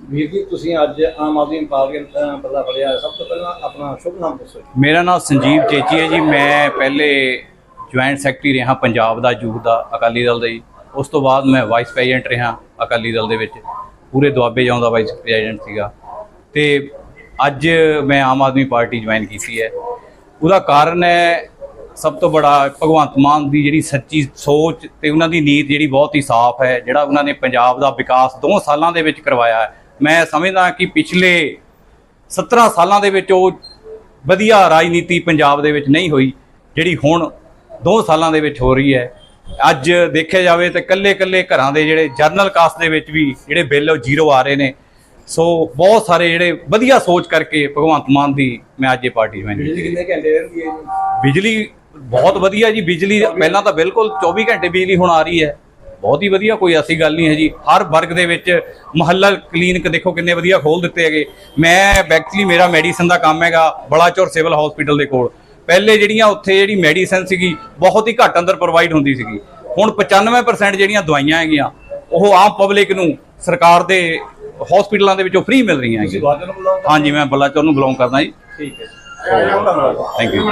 ਵੀਰ ਜੀ, ਤੁਸੀਂ ਅੱਜ ਆਮ ਆਦਮੀ ਪਾਰਟੀ ਦਾ ਪੱਲਾ ਫੜਿਆ ਸਭ ਤੋਂ ਪਹਿਲਾਂ ਆਪਣਾ ਸ਼ੁਭ ਨਾਮ ਦੱਸੋ ਮੇਰਾ ਨਾਮ ਸੰਜੀਵ ਚੇਚੀ ਹੈ ਜੀ। ਮੈਂ ਪਹਿਲੇ ਜੁਆਇੰਟ ਸੈਕਟਰੀ ਰਿਹਾ ਪੰਜਾਬ ਦਾ, ਯੂਥ ਦਾ, ਅਕਾਲੀ ਦਲ ਦਾ ਜੀ। ਉਸ ਤੋਂ ਬਾਅਦ ਮੈਂ ਵਾਈਸ ਪ੍ਰੈਜ਼ੀਡੈਂਟ ਰਿਹਾ ਅਕਾਲੀ ਦਲ ਦੇ ਵਿੱਚ। ਪੂਰੇ ਦੁਆਬੇ ਜਾਉਂਦਾ ਵਾਈਸ ਪ੍ਰੈਜ਼ੀਡੈਂਟ ਸੀਗਾ। ਤੇ ਅੱਜ ਮੈਂ ਆਮ ਆਦਮੀ ਪਾਰਟੀ ਜੁਆਇਨ ਕੀਤੀ ਹੈ। ਉਹਦਾ ਕਾਰਨ ਹੈ, ਸਭ ਤੋਂ ਬੜਾ ਭਗਵੰਤ ਮਾਨ ਦੀ ਜਿਹੜੀ ਸੱਚੀ ਸੋਚ ਤੇ ਉਹਨਾਂ ਦੀ ਨੀਤ ਜਿਹੜੀ ਬਹੁਤ ਹੀ ਸਾਫ਼ ਹੈ, ਜਿਹੜਾ ਉਹਨਾਂ ਨੇ ਪੰਜਾਬ ਦਾ ਵਿਕਾਸ ਦੋ ਸਾਲਾਂ ਦੇ ਵਿੱਚ ਕਰਵਾਇਆ ਹੈ। ਮੈਂ ਸਮਝਦਾ ਕਿ ਪਿਛਲੇ 17 ਸਾਲਾਂ ਦੇ ਵਿੱਚ ਉਹ ਵਧੀਆ ਰਾਜਨੀਤੀ ਪੰਜਾਬ ਦੇ ਵਿੱਚ ਨਹੀਂ ਹੋਈ ਜਿਹੜੀ ਹੁਣ 2 ਸਾਲਾਂ ਦੇ ਵਿੱਚ ਹੋ ਰਹੀ ਹੈ। ਅੱਜ ਦੇਖਿਆ ਜਾਵੇ ਤਾਂ ਕੱਲੇ-ਕੱਲੇ ਘਰਾਂ ਦੇ ਜਿਹੜੇ ਜਰਨਲ ਕਾਸਟ ਦੇ ਵਿੱਚ ਵੀ ਜਿਹੜੇ ਬਿੱਲ ਉਹ ਜ਼ੀਰੋ ਆ ਰਹੇ ਨੇ। ਸੋ ਬਹੁਤ ਸਾਰੇ ਜਿਹੜੇ ਵਧੀਆ ਸੋਚ ਕਰਕੇ ਭਗਵੰਤ ਮਾਨ ਦੀ ਮੈਂ ਅੱਜ ਇਹ ਪਾਰਟੀ ਕੀਤੀ ਬਿਜਲੀ ਕਿੰਨੇ ਘੰਟੇ ਰਹਿੰਦੀ ਹੈ ਜੀ? ਬਿਜਲੀ ਬਹੁਤ ਵਧੀਆ ਜੀ ਬਿਜਲੀ ਪਹਿਲਾਂ ਤਾਂ ਬਿਲਕੁਲ 24 ਘੰਟੇ ਬਿਜਲੀ ਹੁਣ ਆ ਰਹੀ ਹੈ। ਬਹੁਤ ਹੀ ਵਧੀਆ ਕੋਈ ਐਸੀ ਗੱਲ ਨਹੀਂ ਹੈ ਜੀ। ਹਰ ਵਰਗ ਦੇ ਵਿੱਚ ਮੁਹੱਲਾ ਕਲੀਨਿਕ ਦੇਖੋ ਕਿੰਨੇ ਵਧੀਆ ਖੋਲ ਦਿੱਤੇ ਹੈਗੇ। ਮੈਂ ਐਕਚੁਅਲੀ ਮੇਰਾ ਮੈਡੀਸਨ ਦਾ ਕੰਮ ਹੈਗਾ ਬਲਾਚੌਰ ਸਿਵਲ ਹਸਪੀਟਲ ਦੇ ਕੋਲ। ਪਹਿਲੇ ਜਿਹੜੀਆਂ ਉੱਥੇ ਜਿਹੜੀ ਮੈਡੀਸਨ ਸੀਗੀ ਬਹੁਤ ਹੀ ਘੱਟ ਅੰਦਰ ਪ੍ਰੋਵਾਈਡ ਹੁੰਦੀ ਸੀਗੀ। ਹੁਣ 95% ਜਿਹੜੀਆਂ ਦਵਾਈਆਂ ਹੈਗੀਆਂ ਉਹ ਆਮ ਪਬਲਿਕ ਨੂੰ ਸਰਕਾਰ ਦੇ ਹਸਪੀਟਲਾਂ ਦੇ ਵਿੱਚੋਂ ਫ੍ਰੀ ਮਿਲ ਰਹੀਆਂ ਹੈਗੀਆਂ। ਹਾਂਜੀ ਮੈਂ ਬਲਾਚੌਰ ਨੂੰ ਬਿਲੋਂਗ ਕਰਦਾ ਜੀ। ਠੀਕ ਹੈ ਥੈਂਕ ਯੂ